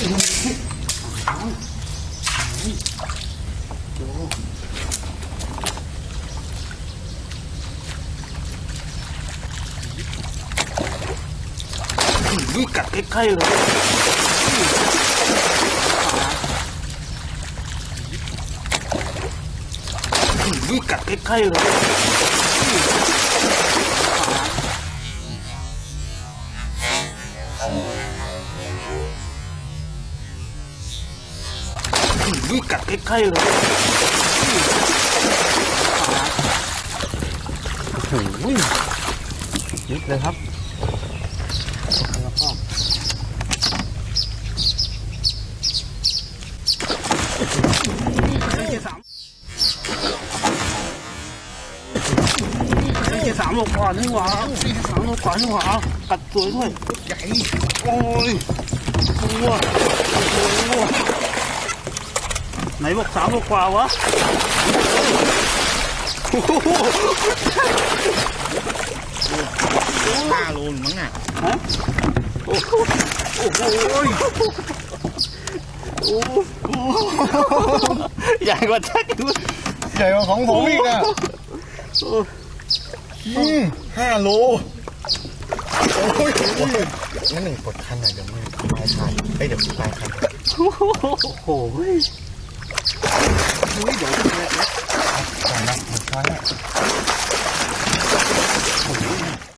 นี่กัดใกล้ๆเลยนี่กัดในี่กัดใกล้ๆเลยโอ้ยนิดเลยครับแล้วามนี่สามโลกว่านี่หว่าสามโลกว่านี่หว่ากัดสวยด้วยใหญ่โอ้ยตัวตัว ไหนบอกสามโลกว่าวะโอ้โหห้าโลหรือมั้งน่ะฮะโอ้โหโอ้โหโอ้โหใหญ่กว่าแจ็คอีกเลยใหญ่กว่าของผมอีกอะอืมห้าโลโอ้ยงั้นหนึ่งกดคันหน่อยเดี๋ยวไม่ปลายคันเอ้ยเดี๋ยวปลายคันโอ้โห เฮ้ยเฮ้ยเดี๋ยวจะแตกแล้ว ก่อนนะหมดช้อนแล้ว